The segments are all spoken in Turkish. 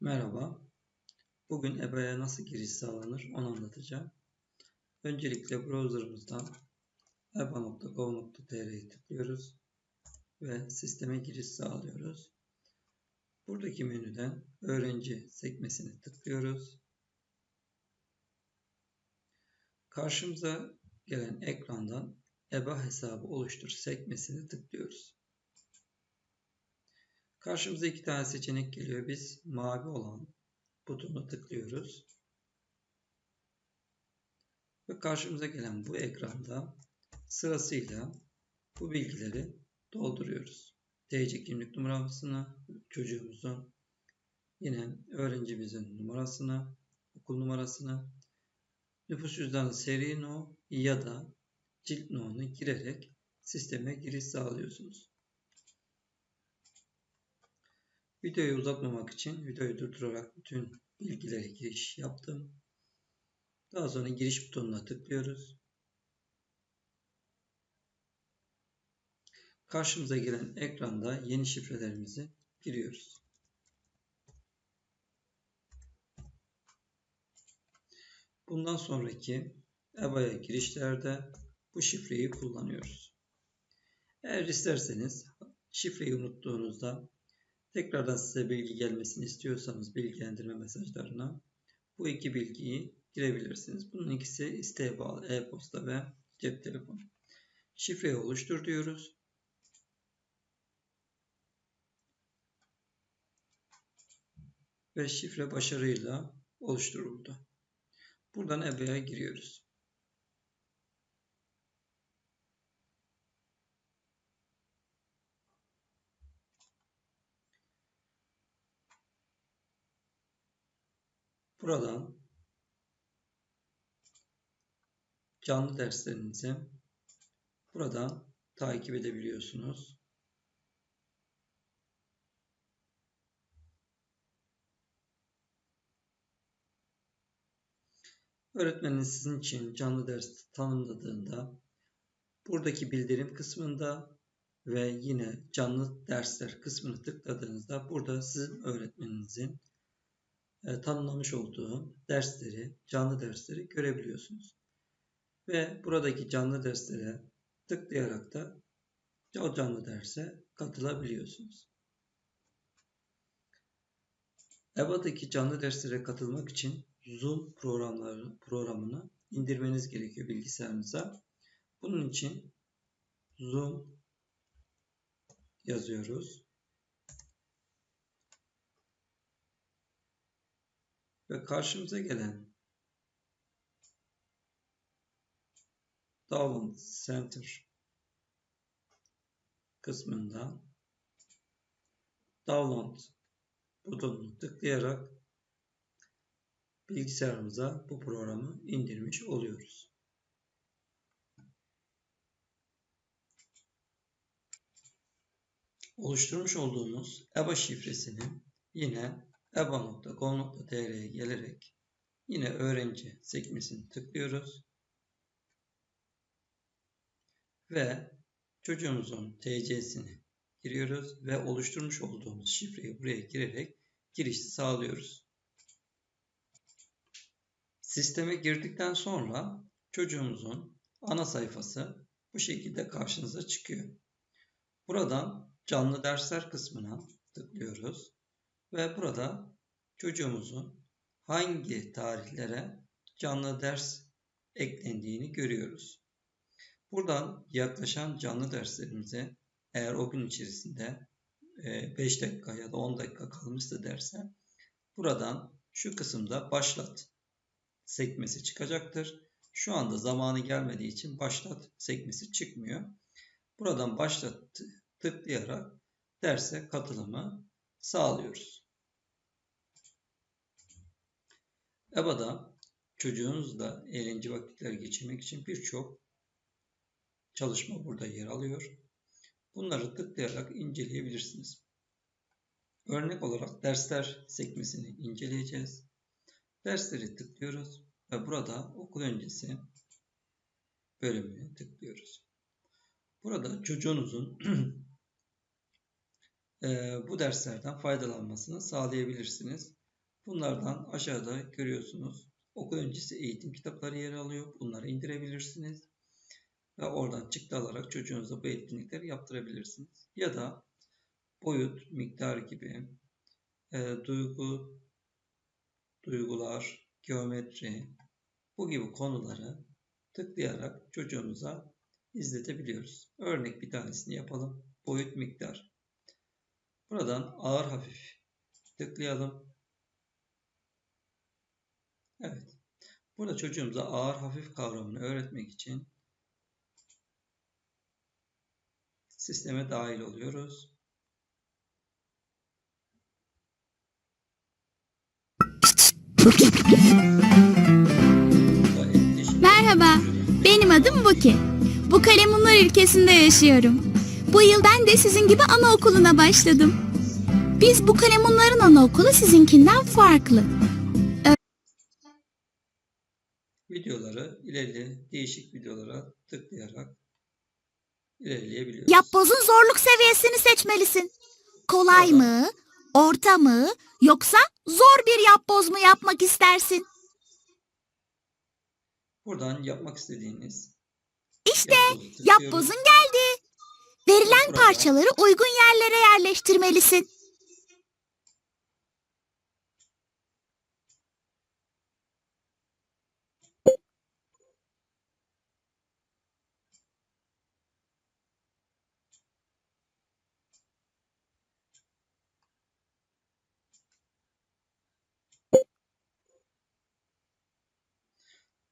Merhaba. Bugün EBA'ya nasıl giriş sağlanır onu anlatacağım. Öncelikle browser'ımızdan eba.gov.tr'yi tıklıyoruz ve sisteme giriş sağlıyoruz. Buradaki menüden öğrenci sekmesini tıklıyoruz. Karşımıza gelen ekrandan EBA hesabı oluştur sekmesini tıklıyoruz. Karşımıza iki tane seçenek geliyor. Biz mavi olan butonu tıklıyoruz. Ve karşımıza gelen bu ekranda sırasıyla bu bilgileri dolduruyoruz. TC kimlik numarasını, çocuğumuzun, yine öğrencimizin numarasını, okul numarasını, nüfus cüzdanı seri no ya da cilt no'unu girerek sisteme giriş sağlıyorsunuz. Videoyu uzatmamak için videoyu durdurarak bütün bilgileri giriş yaptım. Daha sonra giriş butonuna tıklıyoruz. Karşımıza gelen ekranda yeni şifrelerimizi giriyoruz. Bundan sonraki EBA'ya girişlerde bu şifreyi kullanıyoruz. Eğer isterseniz şifreyi unuttuğunuzda Tekrardan size bilgi gelmesini istiyorsanız bilgilendirme mesajlarına bu iki bilgiyi girebilirsiniz. Bunun ikisi isteğe bağlı e-posta ve cep telefonu. Şifreyi oluştur diyoruz. Ve şifre başarıyla oluşturuldu. Buradan EBA'ya giriyoruz. Buradan canlı derslerinizi buradan takip edebiliyorsunuz. Öğretmeniniz sizin için canlı ders tanımladığında buradaki bildirim kısmında ve yine canlı dersler kısmını tıkladığınızda burada sizin öğretmeninizin e, tanımlamış olduğum dersleri, canlı dersleri görebiliyorsunuz. Ve buradaki canlı derslere tıklayarak da o canlı derse katılabiliyorsunuz. EBA'daki canlı derslere katılmak için Zoom programları, programını indirmeniz gerekiyor bilgisayarınıza. Bunun için Zoom yazıyoruz. Ve karşımıza gelen Download Center kısmında Download butonunu tıklayarak bilgisayarımıza bu programı indirmiş oluyoruz. Oluşturmuş olduğumuz EBA şifresini yine eba.gov.tr'ye gelerek yine öğrenci sekmesini tıklıyoruz. Ve çocuğumuzun TC'sini giriyoruz ve oluşturmuş olduğumuz şifreyi buraya girerek girişi sağlıyoruz. Sisteme girdikten sonra çocuğumuzun ana sayfası bu şekilde karşınıza çıkıyor. Buradan canlı dersler kısmına tıklıyoruz. Ve burada çocuğumuzun hangi tarihlere canlı ders eklendiğini görüyoruz. Buradan yaklaşan canlı derslerimize eğer o gün içerisinde 5 e, dakika ya da 10 dakika kalmışsa derse buradan şu kısımda başlat sekmesi çıkacaktır. Şu anda zamanı gelmediği için başlat sekmesi çıkmıyor. Buradan başlat tıklayarak derse katılımı sağlıyoruz. EBA'da çocuğunuzla eğlence vakitler geçirmek için birçok çalışma burada yer alıyor. Bunları tıklayarak inceleyebilirsiniz. Örnek olarak dersler sekmesini inceleyeceğiz. Dersleri tıklıyoruz ve burada okul öncesi bölümüne tıklıyoruz. Burada çocuğunuzun bu derslerden faydalanmasını sağlayabilirsiniz. Bunlardan aşağıda görüyorsunuz. Okul öncesi eğitim kitapları yer alıyor. Bunları indirebilirsiniz. Ve oradan çıktı alarak çocuğunuza bu etkinlikleri yaptırabilirsiniz. Ya da boyut, miktar gibi e, duygu, duygular, geometri bu gibi konuları tıklayarak çocuğumuza izletebiliyoruz. Örnek bir tanesini yapalım. Boyut, miktar. Buradan ağır hafif tıklayalım. Evet. Burada çocuğumuza ağır hafif kavramını öğretmek için sisteme dahil oluyoruz. Merhaba, benim adım Buki. Bu Kalemunlar ülkesinde yaşıyorum. Bu yıl ben de sizin gibi anaokuluna başladım. Biz bu Kalemunların anaokulu sizinkinden farklı. Videoları ilerli değişik videolara tıklayarak ilerleyebiliyoruz. Yapbozun zorluk seviyesini seçmelisin. Kolay mı, orta mı, yoksa zor bir yapboz mu yapmak istersin? Buradan yapmak istediğiniz İşte yapbozun geldi. Verilen Burada. parçaları uygun yerlere yerleştirmelisin.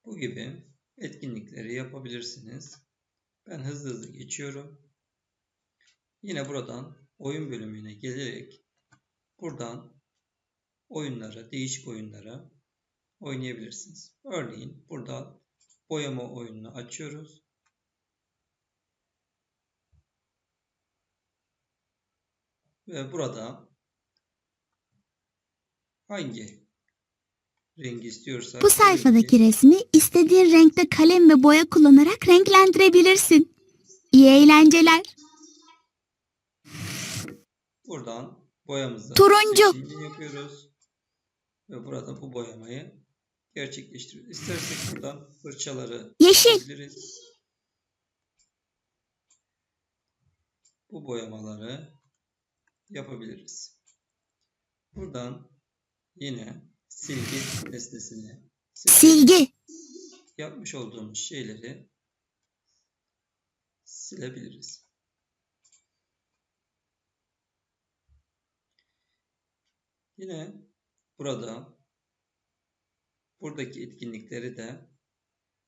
Bu gibi etkinlikleri yapabilirsiniz. Ben hızlı hızlı geçiyorum. Yine buradan oyun bölümüne gelerek buradan oyunlara, değişik oyunlara oynayabilirsiniz. Örneğin burada boyama oyununu açıyoruz. Ve burada hangi rengi istiyorsak Bu sayfadaki resmi istediğin renkte kalem ve boya kullanarak renklendirebilirsin. İyi eğlenceler. Buradan boyamızı Turuncu. yapıyoruz. Ve burada bu boyamayı gerçekleştiriyoruz. İstersek buradan fırçaları Yeşil. Bu boyamaları yapabiliriz. Buradan yine silgi nesnesini Silgi. yapmış olduğumuz şeyleri silebiliriz. Yine burada buradaki etkinlikleri de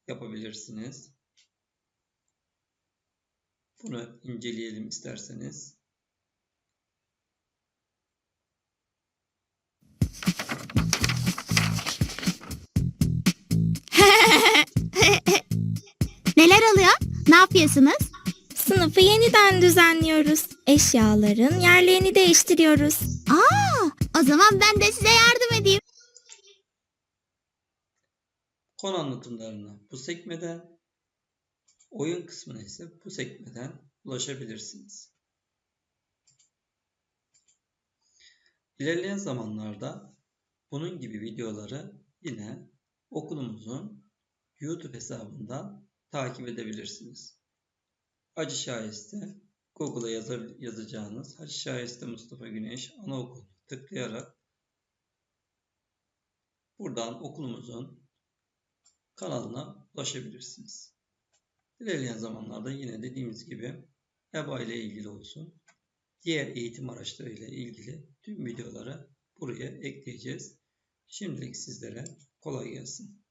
yapabilirsiniz. Bunu inceleyelim isterseniz. Neler oluyor? Ne yapıyorsunuz? Sınıfı yeniden düzenliyoruz. Eşyaların yerlerini değiştiriyoruz. Aa, o zaman ben de size yardım edeyim. Konu anlatımlarına bu sekmeden, oyun kısmına ise bu sekmeden ulaşabilirsiniz. İlerleyen zamanlarda bunun gibi videoları yine okulumuzun YouTube hesabından takip edebilirsiniz. Hacı Şahiste Google'a yazar, yazacağınız Hacı Şahiste Mustafa Güneş Anaokulu tıklayarak buradan okulumuzun kanalına ulaşabilirsiniz. İlerleyen zamanlarda yine dediğimiz gibi EBA ile ilgili olsun, diğer eğitim araçları ile ilgili tüm videoları buraya ekleyeceğiz. Şimdilik sizlere kolay gelsin.